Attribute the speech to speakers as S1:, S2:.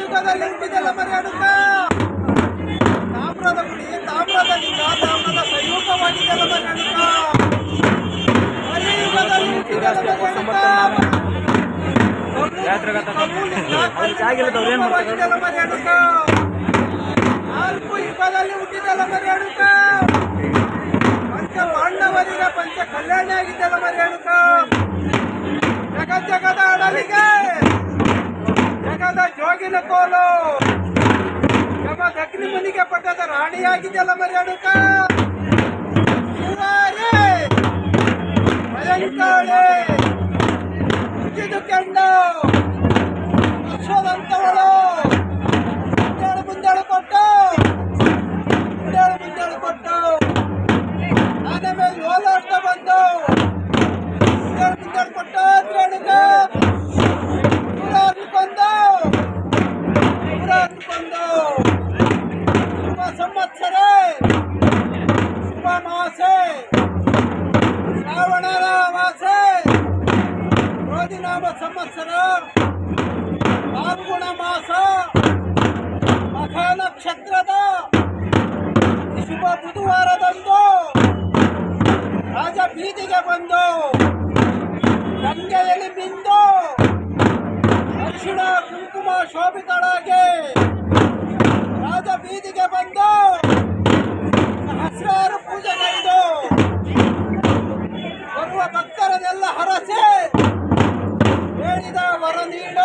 S1: ಯುಗದಲ್ಲಿ ಹುಟ್ಟಿದೆಲ್ಲ ಮರೆಯಾಡುತ್ತ ತಾಮ್ರದ ಗುಡಿ ತಾಮ್ರದ ಲಿಂಗ ತಾಮ್ರದ ಸಂಯೋಗವಾಗಿದ್ದೆಲ್ಲ ಮರೆಯಾಡುತ್ತ ಕಲಿಯುಗದಲ್ಲಿ ಹುಟ್ಟಿದೆಲ್ಲ ಮರೆಯಾಡುತ್ತ ಕಲಿಯುಗದಲ್ಲಿ ಹುಟ್ಟಿದೆಲ್ಲ ಮರೆಯಡುಕ ಜಗ ಜಗದ ಅಡಲಿಗೆ! ಜಗದ ಜೋಗಿನ ಕೋಲು ಯಮ ದಗ್ನಿ ಮುನಿಗೆ ಪಟ್ಟದ ಶಿವಾರೇ! ಭಯಂಕಾಳೆ ಹುಟ್ಟಿದು ಕೆಂಡು! ರೋದಿನಾಮ ಸಂವತ್ಸರ. ಪಾಲ್ಗುಣ ಮಾಸ. ಮಖ ನಕ್ಷತ್ರದ ಶುಭ ಬುಧವಾರದಂದು ರಾಜ ಬೀದಿಗೆ ಬಂದು ಗಂಗೆಯಲ್ಲಿ ಬಿಂದು ದಕ್ಷಿಣ ಕುಂಕುಮ ಶೋಭಿತಳಾಗಿ ರಾಜ ಬೀದಿಗೆ ಬಂದು மனித வரநீட